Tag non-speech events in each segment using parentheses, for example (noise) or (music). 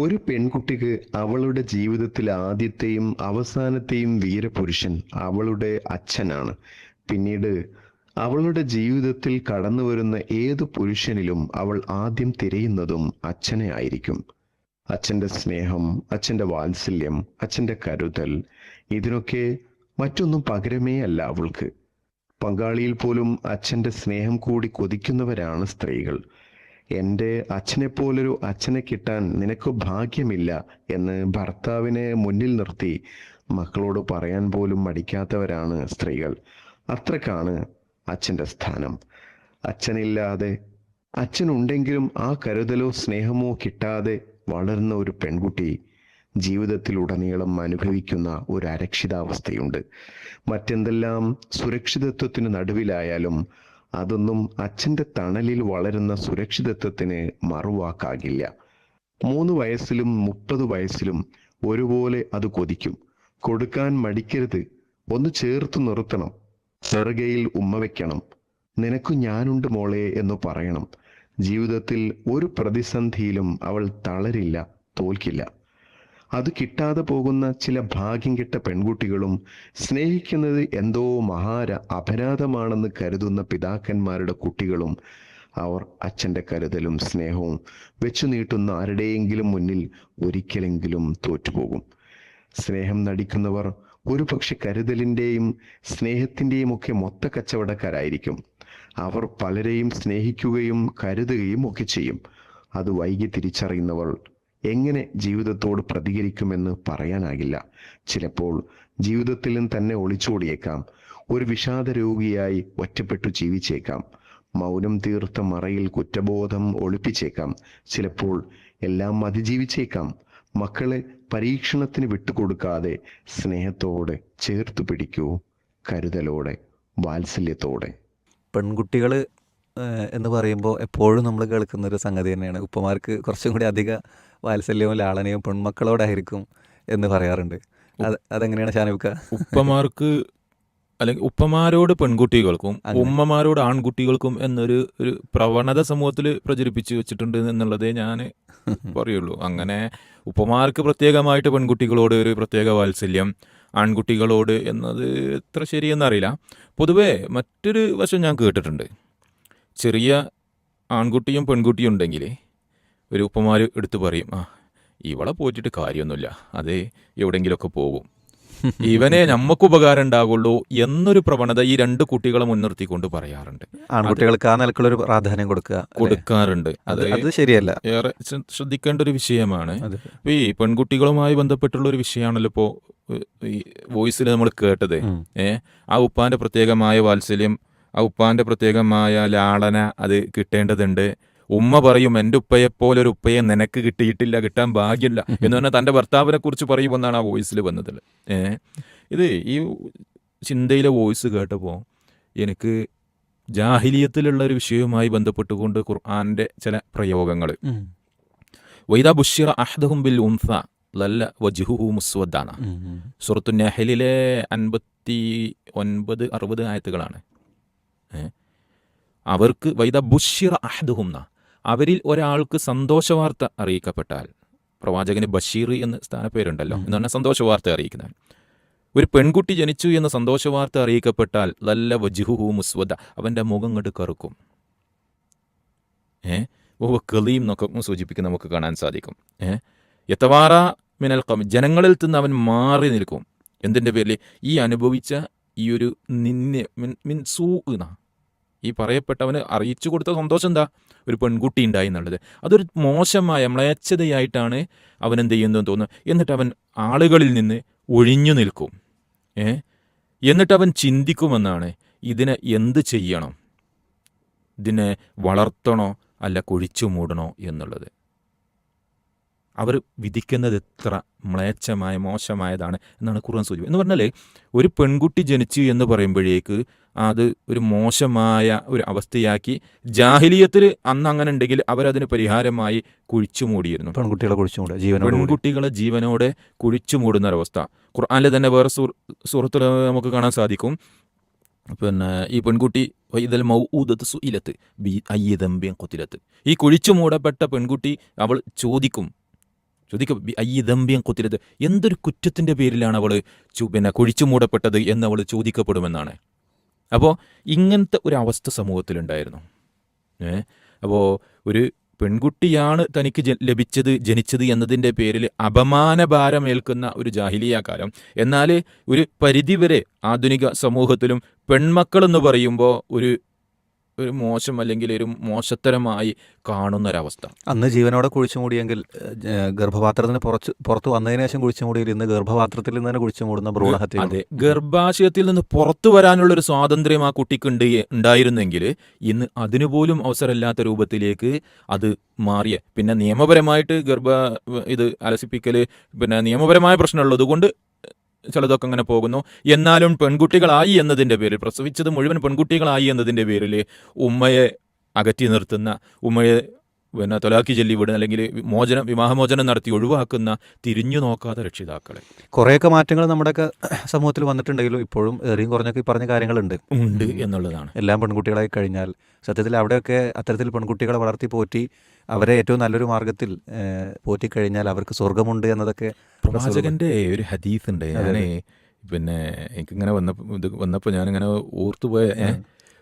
ഒരു പെൺകുട്ടിക്ക് അവളുടെ ജീവിതത്തിൽ ആദ്യത്തെയും അവസാനത്തെയും വീരപുരുഷൻ അവളുടെ അച്ഛനാണ്. പിന്നീട് അവളുടെ ജീവിതത്തിൽ കടന്നു വരുന്ന ഏതു പുരുഷനിലും അവൾ ആദ്യം തിരയുന്നതും അച്ഛനെ ആയിരിക്കും. അച്ഛന്റെ സ്നേഹം അച്ഛന്റെ വാത്സല്യം അച്ഛന്റെ കരുതൽ ഇതിനൊക്കെ മറ്റൊന്നും പകരമേ അല്ല അവൾക്ക്. പങ്കാളിയിൽ പോലും അച്ഛന്റെ സ്നേഹം കൂടി കൊതിക്കുന്നവരാണ് സ്ത്രീകൾ. എന്റെ അച്ഛനെപ്പോലൊരു അച്ഛനെ കിട്ടാൻ നിനക്ക് ഭാഗ്യമില്ല എന്ന് ഭർത്താവിനെ മുന്നിൽ നിർത്തി മക്കളോട് പറയാൻ പോലും മടിക്കാത്തവരാണ് സ്ത്രീകൾ. അത്രക്കാണ് അച്ഛന്റെ സ്ഥാനം. അച്ഛനില്ലാതെ അച്ഛനുണ്ടെങ്കിലും ആ കരുതലോ സ്നേഹമോ കിട്ടാതെ വളർന്ന ഒരു പെൺകുട്ടി ജീവിതത്തിലുടനീളം അനുഭവിക്കുന്ന ഒരു അരക്ഷിതാവസ്ഥയുണ്ട്. മറ്റെന്തെല്ലാം സുരക്ഷിതത്വത്തിന് നടുവിലായാലും അതൊന്നും അച്ഛന്റെ തണലിൽ വളരുന്ന സുരക്ഷിതത്വത്തിന് മറുവാക്കാകില്ല. മൂന്ന് വയസ്സിലും മുപ്പത് വയസ്സിലും ഒരുപോലെ അത് കൊതിക്കും. കൊടുക്കാൻ മടിക്കരുത്. ഒന്ന് ചേർത്ത് നിർത്തണം. ചെറുകയിൽ ഉമ്മ വെക്കണം. നിനക്കു ഞാനുണ്ട് മോളെ എന്ന് പറയണം. ജീവിതത്തിൽ ഒരു പ്രതിസന്ധിയിലും അവൾ തളരില്ല തോൽക്കില്ല. അത് കിട്ടാതെ പോകുന്ന ചില ഭാഗ്യം കെട്ട പെൺകുട്ടികളും സ്നേഹിക്കുന്നത് എന്തോ മഹാര അപരാധമാണെന്ന് കരുതുന്ന പിതാക്കന്മാരുടെ കുട്ടികളും അവർ അച്ഛന്റെ കരുതലും സ്നേഹവും വെച്ചു നീട്ടുന്ന ആരുടെയെങ്കിലും മുന്നിൽ ഒരിക്കലെങ്കിലും തോറ്റുപോകും. സ്നേഹം നടിക്കുന്നവർ ഒരു പക്ഷെ കരുതലിന്റെയും സ്നേഹത്തിന്റെയും ഒക്കെ മൊത്ത കച്ചവടക്കാരായിരിക്കും. അവർ പലരെയും സ്നേഹിക്കുകയും കരുതുകയും ഒക്കെ ചെയ്യും. അത് വൈകി തിരിച്ചറിയുന്നവർ എങ്ങനെ ജീവിതത്തോട് പ്രതികരിക്കുമെന്ന് പറയാനാകില്ല. ചിലപ്പോൾ ജീവിതത്തിലും തന്നെ ഒളിച്ചോടിയേക്കാം. ഒരു വിഷാദ രോഗിയായി ഒറ്റപ്പെട്ടു ജീവിച്ചേക്കാം. മൗനം തീർത്ത മറയിൽ കുറ്റബോധം ഒളിപ്പിച്ചേക്കാം. ചിലപ്പോൾ എല്ലാം അതിജീവിച്ചേക്കാം. മക്കളെ പരീക്ഷണത്തിന് വിട്ടുകൊടുക്കാതെ സ്നേഹത്തോടെ ചേർത്ത് പിടിക്കൂ. കരുതലോടെ വാത്സല്യത്തോടെ. പെൺകുട്ടികൾ എന്ന് പറയുമ്പോൾ എപ്പോഴും നമ്മൾ കേൾക്കുന്ന ഒരു സംഗതി തന്നെയാണ്. ഉപ്പമാർക്ക് കുറച്ചും കൂടി അധിക വാത്സല്യവും ലാളനയും പെൺമക്കളോടായിരിക്കും എന്ന് പറയാറുണ്ട്. അത് അതെങ്ങനെയാണ് ഷാനിബ്ക്ക ഉപ്പമാർക്ക് അല്ലെങ്കിൽ ഉപ്പമാരോട് പെൺകുട്ടികൾക്കും ഉമ്മമാരോട് ആൺകുട്ടികൾക്കും എന്നൊരു ഒരു പ്രവണത സമൂഹത്തിൽ പ്രചരിപ്പിച്ചു വെച്ചിട്ടുണ്ട് എന്നുള്ളതേ ഞാൻ (laughs) പറയുള്ളൂ. അങ്ങനെ ഉപ്പമാർക്ക് പ്രത്യേകമായിട്ട് പെൺകുട്ടികളോട് ഒരു പ്രത്യേക വാത്സല്യം ആൺകുട്ടികളോട് എന്നത് എത്ര ശരിയെന്നറിയില്ല. പൊതുവേ മറ്റൊരു വശം ഞാൻ കേട്ടിട്ടുണ്ട്. ചെറിയ ആൺകുട്ടിയും പെൺകുട്ടിയും ഉണ്ടെങ്കിൽ ഒരു ഉപ്പമാർ എടുത്തു പറയും ആ ഇവളെ പോയിട്ട് കാര്യമൊന്നുമില്ല. അത് എവിടെയെങ്കിലുമൊക്കെ പോകും. (laughs) ഇവനെ നമുക്ക് ഉപകാരം ഉണ്ടാകുള്ളൂ എന്നൊരു പ്രവണത ഈ രണ്ട് കുട്ടികളെ മുൻനിർത്തിക്കൊണ്ട് പറയാറുണ്ട്. ആൺകുട്ടികൾക്ക് ആ നിലക്കുള്ള പ്രാധാന്യം കൊടുക്കുക കൊടുക്കാറുണ്ട്. അത് അത് ശരിയല്ല. ഏറെ ശ്ര- ശ്രദ്ധിക്കേണ്ട ഒരു വിഷയമാണ്. ഈ പെൺകുട്ടികളുമായി ബന്ധപ്പെട്ടുള്ള ഒരു വിഷയമാണല്ലോ ഇപ്പോ ഈ വോയിസിൽ നമ്മൾ കേട്ടത്. ഏഹ് ആ ഉപ്പാന്റെ പ്രത്യേകമായ വാത്സല്യം ആ ഉപ്പാന്റെ പ്രത്യേകമായ ലാളന അത് കിട്ടേണ്ടതുണ്ട്. ഉമ്മ പറയും എന്റെ ഉപ്പയെ പോലെ ഒരു ഉപ്പയെ നിനക്ക് കിട്ടിയിട്ടില്ല കിട്ടാൻ ഭാഗ്യമില്ല. എന്ന് പറഞ്ഞാൽ തന്റെ ഭർത്താവിനെ കുറിച്ച് പറയുമെന്നാണ് ആ വോയിസിൽ വന്നത്. ഏ? ഇത് ഈ ചിന്തയിലെ വോയിസ് കേട്ടപ്പോൾ എനിക്ക് ജാഹിലിയത്തിലുള്ള ഒരു വിഷയവുമായി ബന്ധപ്പെട്ടുകൊണ്ട് ഖുർആാന്റെ ചില പ്രയോഗങ്ങൾ. വൈദാ ബുഷിറ അഹ്ദഹും ബിൽ ഉംസ ലല്ല വജുഹു മുസ്വദ്ദാണ് സുഹൃത്തു നെഹലിലെ അൻപത്തി ഒൻപത് അറുപത് ആയത്തുകളാണ്? അവർക്ക് വൈദ ബുഷിറ അഹ്ദുഹുംന അവരിൽ ഒരാൾക്ക് സന്തോഷവാർത്ത അറിയിക്കപ്പെട്ടാൽ പ്രവാചകന് ബഷീർ എന്ന് സ്ഥാനപ്പേരുണ്ടല്ലോ പേരുണ്ടല്ലോ എന്ന് പറഞ്ഞാൽ സന്തോഷവാർത്ത അറിയിക്കുന്നത് ഒരു പെൺകുട്ടി ജനിച്ചു എന്ന സന്തോഷവാർത്ത അറിയിക്കപ്പെട്ടാൽ നല്ല വജുഹു മുസ്വദ അവന്റെ മുഖം കണ്ട് കറുക്കും. ഏ? ഓ കലീം എന്നൊക്കെ സൂചിപ്പിക്കുന്ന നമുക്ക് കാണാൻ സാധിക്കും. ഏ? എത്തവാറ മിനൽ കം ജനങ്ങളിൽ നിന്ന് അവൻ മാറി നിൽക്കും. എന്തിന്റെ പേരിൽ? ഈ അനുഭവിച്ച ഈ ഒരു നിന്നെ മിൻ മിൻ സൂ എന്നാ ഈ പറയപ്പെട്ടവന് അറിയിച്ചു കൊടുത്ത സന്തോഷം എന്താ? ഒരു പെൺകുട്ടി ഉണ്ടായി എന്നുള്ളത്. അതൊരു മോശമായ മ്ലേച്ഛതയായിട്ടാണ് അവൻ എന്ത് ചെയ്യുന്നതെന്ന് തോന്നുന്നു. എന്നിട്ട് അവൻ ആളുകളിൽ നിന്ന് ഒഴിഞ്ഞു നിൽക്കും. ഏ? എന്നിട്ട് അവൻ ചിന്തിക്കുമെന്നാണ്. ഇതിനെ എന്ത് ചെയ്യണം? ഇതിനെ വളർത്തണോ അല്ല കുഴിച്ചു മൂടണോ എന്നുള്ളത്. അവർ വിധിക്കുന്നത് എത്ര മ്ലേച്ഛമായ മോശമായതാണ് എന്നാണ് ഖുർആൻ സൂചി എന്ന് പറഞ്ഞാൽ ഒരു പെൺകുട്ടി ജനിച്ചു എന്ന് പറയുമ്പോഴേക്ക് അത് ഒരു മോശമായ ഒരു അവസ്ഥയാക്കി ജാഹിലിയത്തിൽ അന്ന് അങ്ങനെ ഉണ്ടെങ്കിൽ അവരതിന് പരിഹാരമായി കുഴിച്ചു മൂടിയിരുന്നു. പെൺകുട്ടികളെ കുഴിച്ചു മൂടുക ജീവൻ പെൺകുട്ടികളെ ജീവനോടെ കുഴിച്ചു മൂടുന്ന ഒരവസ്ഥ ഖുർആനിൽ തന്നെ വേറെ സുഹൃത്തു സുഹൃത്തിൽ നമുക്ക് കാണാൻ സാധിക്കും. പിന്നെ ഈ പെൺകുട്ടി വൈദൽ മൗഊദത്ത് സുയിലത്ത് ബി അയ്യതമ്പ്യം കൊത്തിലത്ത് ഈ കുഴിച്ചു മൂടപ്പെട്ട പെൺകുട്ടി അവൾ ചോദിക്കും ചോദിക്ക ദമ്പ്യം കുത്തിരത്. എന്തൊരു കുറ്റത്തിന്റെ പേരിലാണ് അവൾ പിന്നെ കുഴിച്ചു മൂടപ്പെട്ടത് എന്ന് അവൾ ചോദിക്കപ്പെടുമെന്നാണ്. അപ്പോൾ ഇങ്ങനത്തെ ഒരു അവസ്ഥ സമൂഹത്തിലുണ്ടായിരുന്നു. ഏ? അപ്പോൾ ഒരു പെൺകുട്ടിയാണ് തനിക്ക് ലഭിച്ചത് ജനിച്ചത് എന്നതിന്റെ പേരിൽ അപമാനഭാരമേൽക്കുന്ന ഒരു ജാഹിലിയ കാലം എന്നാൽ ഒരു പരിധിവരെ ആധുനിക സമൂഹത്തിലും പെൺമക്കളെന്ന് പറയുമ്പോൾ ഒരു ഒരു മോശം അല്ലെങ്കിൽ ഒരു മോശത്തരമായി കാണുന്ന കാണുന്നൊരവസ്ഥ. അന്ന് ജീവനോടെ കുഴിച്ചു മൂടിയെങ്കിൽ ഗർഭപാത്രത്തിന് പുറത്ത് പുറത്ത് വന്നതിന് ശേഷം കുഴിച്ചു മൂടിയിൽ ഇന്ന് ഗർഭപാത്രത്തിൽ നിന്ന് തന്നെ കുഴിച്ചു മൂടുന്ന ഭ്രൂണഹത്യ അതെ ഗർഭാശയത്തിൽ നിന്ന് പുറത്തു വരാനുള്ള ഒരു സ്വാതന്ത്ര്യം ആ കുട്ടിക്ക് ഉണ്ട് ഉണ്ടായിരുന്നെങ്കിൽ ഇന്ന് അതിനുപോലും അവസരമില്ലാത്ത രൂപത്തിലേക്ക് അത് മാറിയ. പിന്നെ നിയമപരമായിട്ട് ഗർഭ ഇത് അലസിപ്പിക്കൽ പിന്നെ നിയമപരമായ പ്രശ്നമുള്ളത് കൊണ്ട് ചിലതൊക്കെ അങ്ങനെ പോകുന്നു. എന്നാലും പെൺകുട്ടികളായി എന്നതിന്റെ പേരിൽ പ്രസവിച്ചത് മുഴുവൻ പെൺകുട്ടികളായി എന്നതിന്റെ പേരിൽ ഉമ്മയെ അകറ്റി നിർത്തുന്ന ഉമ്മയെ പിന്നെ തൊലാക്കി ചെല്ലി വിടുന്ന അല്ലെങ്കിൽ മോചനം വിവാഹമോചനം നടത്തി ഒഴിവാക്കുന്ന തിരിഞ്ഞു നോക്കാത്ത രക്ഷിതാക്കളെ. കുറേയൊക്കെ മാറ്റങ്ങൾ നമ്മുടെയൊക്കെ സമൂഹത്തിൽ വന്നിട്ടുണ്ടെങ്കിലും ഇപ്പോഴും ഏറിയും കുറഞ്ഞൊക്കെ ഈ പറഞ്ഞ കാര്യങ്ങളുണ്ട്. ഉണ്ട് എന്നുള്ളതാണ്. എല്ലാം പെൺകുട്ടികളായി കഴിഞ്ഞാൽ സത്യത്തിൽ അവിടെയൊക്കെ അത്തരത്തിൽ പെൺകുട്ടികളെ വളർത്തി പോറ്റി അവരെ ഏറ്റവും നല്ലൊരു മാർഗത്തിൽ പോറ്റി കഴിഞ്ഞാൽ അവർക്ക് സ്വർഗമുണ്ട് എന്നതൊക്കെ പ്രവാചകന്റെ ഒരു ഹദീസ് ഉണ്ട് ഞാനേ പിന്നെ എനിക്കിങ്ങനെ വന്നപ്പോൾ ഇത് വന്നപ്പോൾ ഞാനിങ്ങനെ ഓർത്തുപോയ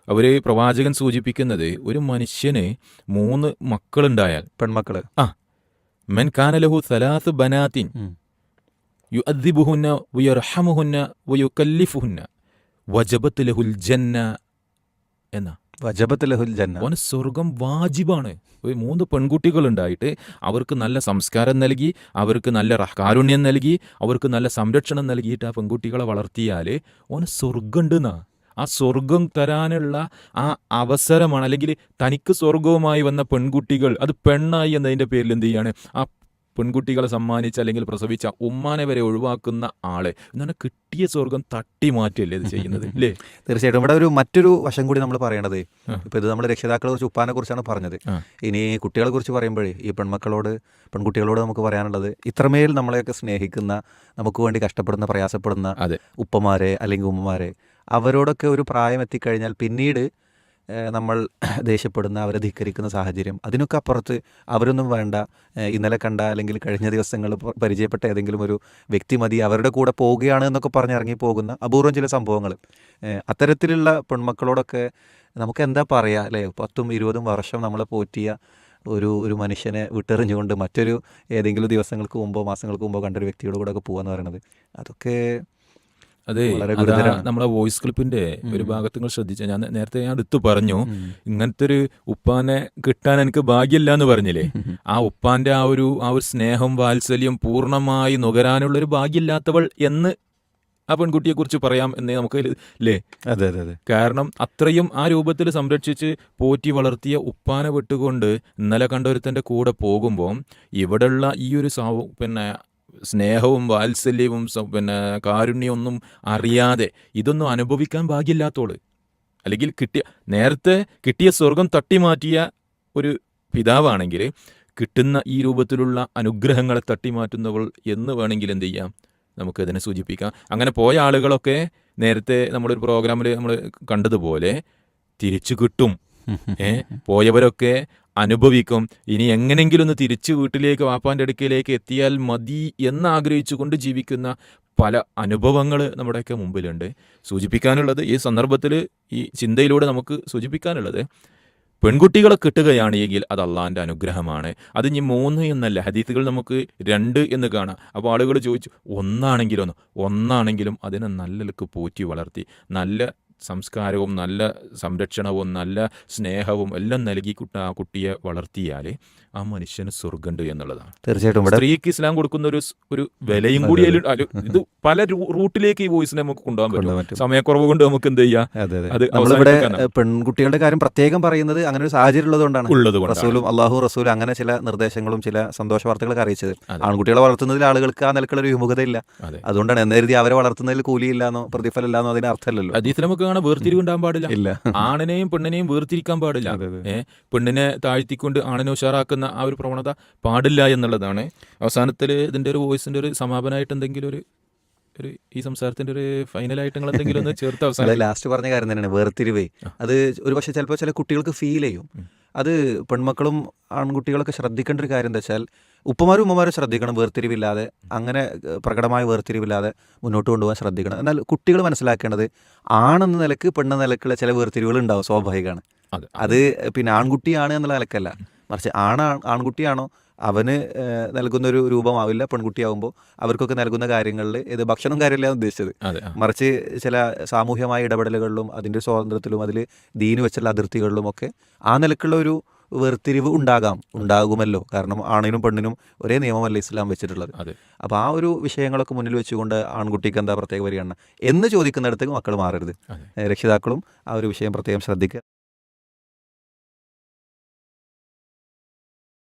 ഏ, അവർ പ്രവാചകൻ സൂചിപ്പിക്കുന്നത് ഒരു മനുഷ്യന് മൂന്ന് മക്കളുണ്ടായാൽ. പെൺമക്കൾ. ആ. മെൻ കാനലഹു സലാസ് ബനാത്തിൻ. യു അദ്ദിബുഹുന്ന വയുർഹമുഹുന്ന വയുക്കല്ലിഫുഹുന്ന. വജബത്ത് ലഹുൽ ജന്ന എന്ന. വജബത്ത് ലഹുൽ ജന്ന. അവന് സ്വർഗം വാജിബാണ്. ഒരു മൂന്ന് പെൺകുട്ടികൾ ഉണ്ടായിട്ട് അവർക്ക് നല്ല സംസ്കാരം നൽകി അവർക്ക് നല്ല കാരുണ്യം നൽകി അവർക്ക് നല്ല സംരക്ഷണം നൽകിയിട്ട് ആ പെൺകുട്ടികളെ വളർത്തിയാൽ ഓന് സ്വർഗമുണ്ടെന്നാ ആ സ്വർഗം തരാനുള്ള ആ അവസരമാണ്. അല്ലെങ്കിൽ തനിക്ക് സ്വർഗവുമായി വന്ന പെൺകുട്ടികൾ അത് പെണ്ണായി എന്നതിന്റെ പേരിൽ എന്ത് ചെയ്യാണ്? ആ പെൺകുട്ടികളെ സമ്മാനിച്ച അല്ലെങ്കിൽ പ്രസവിച്ച ഉമ്മാനെ വരെ ഒഴിവാക്കുന്ന ആളെ. എന്നാണ് കിട്ടിയ സ്വർഗം തട്ടി മാറ്റിയല്ലേ ഇത് ചെയ്യുന്നത് (laughs) അല്ലേ തീർച്ചയായിട്ടും. ഇവിടെ ഒരു മറ്റൊരു വശം കൂടി നമ്മൾ പറയണത്. ഇപ്പോൾ ഇത് നമ്മൾ രക്ഷിതാക്കളെ കുറിച്ച് ഉപ്പാനെ കുറിച്ചാണ് പറഞ്ഞത്. ഇനി കുട്ടികളെ കുറിച്ച് പറയുമ്പോഴേ ഈ പെൺമക്കളോട് പെൺകുട്ടികളോട് നമുക്ക് പറയാനുള്ളത് ഇത്രമേൽ നമ്മളെയൊക്കെ സ്നേഹിക്കുന്ന നമുക്ക് വേണ്ടി കഷ്ടപ്പെടുന്ന പ്രയാസപ്പെടുന്ന ഉപ്പമാരെ അല്ലെങ്കിൽ ഉമ്മമാരെ അവരോടൊക്കെ ഒരു പ്രായം എത്തിക്കഴിഞ്ഞാൽ പിന്നീട് നമ്മൾ (clears throat) ദേഷ്യപ്പെടുന്ന അവരെ ധിക്കരിക്കുന്ന സാഹചര്യം അതിനൊക്കെ അപ്പുറത്ത് അവരൊന്നും വേണ്ട. ഇന്നലെ കണ്ട അല്ലെങ്കിൽ കഴിഞ്ഞ ദിവസങ്ങൾ പരിചയപ്പെട്ട ഏതെങ്കിലും ഒരു വ്യക്തി മതി അവരുടെ കൂടെ പോവുകയാണ് എന്നൊക്കെ പറഞ്ഞ് ഇറങ്ങി പോകുന്ന അപൂർവം ചില സംഭവങ്ങൾ. അത്തരത്തിലുള്ള പെൺമക്കളോടൊക്കെ നമുക്ക് എന്താ പറയുക അല്ലേ? പത്തും ഇരുപതും വർഷം നമ്മളെ പോറ്റിയ ഒരു ഒരു മനുഷ്യനെ വിട്ടെറിഞ്ഞുകൊണ്ട് മറ്റൊരു ഏതെങ്കിലും ദിവസങ്ങൾക്ക് മുമ്പോ മാസങ്ങൾക്ക് മുമ്പോ കണ്ടൊരു വ്യക്തിയുടെ കൂടെ ഒക്കെ പോകാന്ന് പറയുന്നത് അതൊക്കെ അതെ നമ്മുടെ അതാ നമ്മളെ വോയിസ് ക്ലിപ്പിന്റെ ഒരു. ഭാഗത്ത് നിങ്ങൾ ശ്രദ്ധിച്ച ഞാൻ നേരത്തെ ഞാൻ എടുത്തു പറഞ്ഞു ഇങ്ങനത്തെ ഒരു ഉപ്പാനെ കിട്ടാൻ എനിക്ക് ഭാഗ്യമില്ല എന്ന് പറഞ്ഞില്ലേ ആ ഉപ്പാന്റെ ആ ഒരു ആ ഒരു സ്നേഹം വാത്സല്യം പൂർണമായി നുകരാനുള്ള ഒരു ഭാഗ്യമില്ലാത്തവൾ എന്ന് ആ പെൺകുട്ടിയെ കുറിച്ച് പറയാം എന്നേ നമുക്ക് അല്ലേ അതെ അതെ അതെ. കാരണം അത്രയും ആ രൂപത്തിൽ സംരക്ഷിച്ച് പോറ്റി വളർത്തിയ ഉപ്പാനെ വിട്ടുകൊണ്ട് ഇന്നലെ കണ്ടൊരുത്തന്റെ കൂടെ പോകുമ്പോൾ ഇവിടെയുള്ള ഈ ഒരു സാ പിന്നെ സ്നേഹവും വാത്സല്യവും പിന്നെ കാരുണ്യമൊന്നും അറിയാതെ ഇതൊന്നും അനുഭവിക്കാൻ ഭാഗ്യമില്ലാത്തോൾ. അല്ലെങ്കിൽ കിട്ടിയ നേരത്തെ കിട്ടിയ സ്വർഗം തട്ടിമാറ്റിയ ഒരു പിതാവാണെങ്കിൽ കിട്ടുന്ന ഈ രൂപത്തിലുള്ള അനുഗ്രഹങ്ങളെ തട്ടിമാറ്റുന്നവൾ എന്ന് വേണമെങ്കിൽ എന്ത് ചെയ്യാം? നമുക്കതിനെ സൂചിപ്പിക്കാം. അങ്ങനെ പോയ ആളുകളൊക്കെ നേരത്തെ നമ്മളൊരു പ്രോഗ്രാമിൽ നമ്മൾ കണ്ടതുപോലെ തിരിച്ചു കിട്ടും. ഏ? പോയവരൊക്കെ അനുഭവിക്കും. ഇനി എങ്ങനെങ്കിലും ഒന്ന് തിരിച്ചു വീട്ടിലേക്ക് വാപ്പാന്റെ അടുക്കലേക്ക് എത്തിയാൽ മതി എന്നാഗ്രഹിച്ചുകൊണ്ട് ജീവിക്കുന്ന പല അനുഭവങ്ങൾ നമ്മുടെയൊക്കെ മുമ്പിലുണ്ട്. സൂചിപ്പിക്കാനുള്ളത് ഈ സന്ദർഭത്തിൽ ഈ ചിന്തയിലൂടെ നമുക്ക് സൂചിപ്പിക്കാനുള്ളത് പെൺകുട്ടികളെ കിട്ടുകയാണ് എങ്കിൽ അത് അള്ളാഹിന്റെ അനുഗ്രഹമാണ്. അത് ഇനി മൂന്ന് എന്നല്ല ഹദീത്തുകൾ നമുക്ക് രണ്ട് എന്ന് കാണാം. അപ്പോൾ ആളുകൾ ചോദിച്ചു ഒന്നാണെങ്കിലും ഒന്നാണെങ്കിലും അതിനെ നല്ലക്ക് പോറ്റി വളർത്തി നല്ല സംസ്കാരവും നല്ല സംരക്ഷണവും നല്ല സ്നേഹവും എല്ലാം നൽകി കുട്ട ആ കുട്ടിയെ വളർത്തിയാൽ ആ മനുഷ്യന് സ്വർഗമുണ്ട് എന്നുള്ളതാണ്. തീർച്ചയായിട്ടും. ഇവിടെ സ്ത്രീക്ക് ഇസ്ലാം കൊടുക്കുന്ന ഒരു ഒരു വിലയും കൂടി ഇത് പല റൂട്ടിലേക്ക് ഈ വോയിസിനെ നമുക്ക് കൊണ്ടുപോകാൻ പറ്റും. സമയക്കുറവ് കൊണ്ട് നമുക്ക് എന്ത് ചെയ്യാം? അതെ നമ്മളിവിടെ. പെൺകുട്ടികളുടെ കാര്യം പ്രത്യേകം പറയുന്നത് അങ്ങനെ ഒരു സാഹചര്യം ഉള്ളതുകൊണ്ടാണ്. ഉള്ളത് കൊണ്ടാണ് റസൂലും അള്ളാഹു റസൂലും അങ്ങനെ ചില നിർദ്ദേശങ്ങളും ചില സന്തോഷ വാർത്തകളൊക്കെ അറിയിച്ചത്. ആൺകുട്ടികളെ വളർത്തുന്നതിൽ ആളുകൾക്ക് ആ നിലക്കുള്ള ഒരു വിമുഖതയില്ല. അതുകൊണ്ടാണ് എന്നെഴുതി അവരെ വളർത്തുന്നതിൽ കൂലിയില്ലാന്നോ പ്രതിഫലമില്ലാന്നോ അതിന് അർത്ഥമല്ലല്ലോ. അതീത്തിൽ നമുക്ക് കാണാൻ വേർതിരിവുണ്ടാകാൻ പാടില്ല? ആണിനെയും പെണ്ണിനെയും വേർതിരിക്കാൻ പാടില്ല. അതെ. പെണ്ണിനെ താഴ്ത്തിക്കൊണ്ട് ആണിനെ ഉഷാറാക്കുന്ന ആ ഒരു പ്രവണത പാടില്ല എന്നുള്ളതാണ്. അവസാനത്തിൽ ഇതിന്റെ ഒരു വോയിസിന്റെ ഒരു സമാപനമായിട്ട് എന്തെങ്കിലും ഒരു ഒരു ഈ സംസാരത്തിന്റെ ഒരു ഫൈനലായിട്ട് നിങ്ങൾ എന്തെങ്കിലും ഒന്ന് ചേർത്ത് അവസാനം ലാസ്റ്റ് പറഞ്ഞ കാര്യം തന്നെയാണ് വേർതിരിവേ. അത് ഒരു പക്ഷേ ചിലപ്പോൾ ചില കുട്ടികൾക്ക് ഫീൽ ചെയ്യും. അത് പെൺമക്കളും ആൺകുട്ടികളൊക്കെ ശ്രദ്ധിക്കേണ്ട ഒരു കാര്യം എന്താ വെച്ചാൽ ഉപ്പമാരും ഉമ്മമാരും ശ്രദ്ധിക്കണം വേർതിരിവില്ലാതെ അങ്ങനെ പ്രകടമായ വേർതിരിവില്ലാതെ മുന്നോട്ട് കൊണ്ടുപോകാൻ ശ്രദ്ധിക്കണം. എന്നാൽ കുട്ടികൾ മനസ്സിലാക്കേണ്ടത് ആണെന്ന നിലയ്ക്ക് പെണ്ണെന്ന നിലക്കുള്ള ചില വേർതിരിവുകൾ ഉണ്ടാവും സ്വാഭാവികമാണ്. അത് പിന്നെ ആൺകുട്ടിയാണ് എന്നുള്ള നിലക്കല്ല. മറിച്ച് ആണാ ആൺകുട്ടിയാണോ അവന് നൽകുന്നൊരു രൂപമാവില്ല. പെൺകുട്ടിയാവുമ്പോൾ അവർക്കൊക്കെ നൽകുന്ന കാര്യങ്ങളിൽ ഇത് ഭക്ഷണം കാര്യമല്ല ഉദ്ദേശിച്ചത്. മറിച്ച് ചില സാമൂഹ്യമായ ഇടപെടലുകളിലും അതിന്റെ സ്വാതന്ത്ര്യത്തിലും അതിൽ ദീനു വെച്ചുള്ള അതിർത്തികളിലും ഒക്കെ ആ നിലക്കുള്ള ഒരു വേർതിരിവ് ഉണ്ടാകാം ഉണ്ടാകുമല്ലോ. കാരണം ആണിനും പെണ്ണിനും ഒരേ നിയമമല്ല ഇസ്ലാം വെച്ചിട്ടുള്ളത്. അപ്പോൾ ആ ഒരു വിഷയങ്ങളൊക്കെ മുന്നിൽ വെച്ചുകൊണ്ട് ആൺകുട്ടിക്ക് എന്താ പ്രത്യേക പരിഗണന എന്ന് ചോദിക്കുന്നിടത്തേക്ക് മക്കൾ മാറരുത്. രക്ഷിതാക്കളും ആ ഒരു വിഷയം പ്രത്യേകം ശ്രദ്ധിക്കുക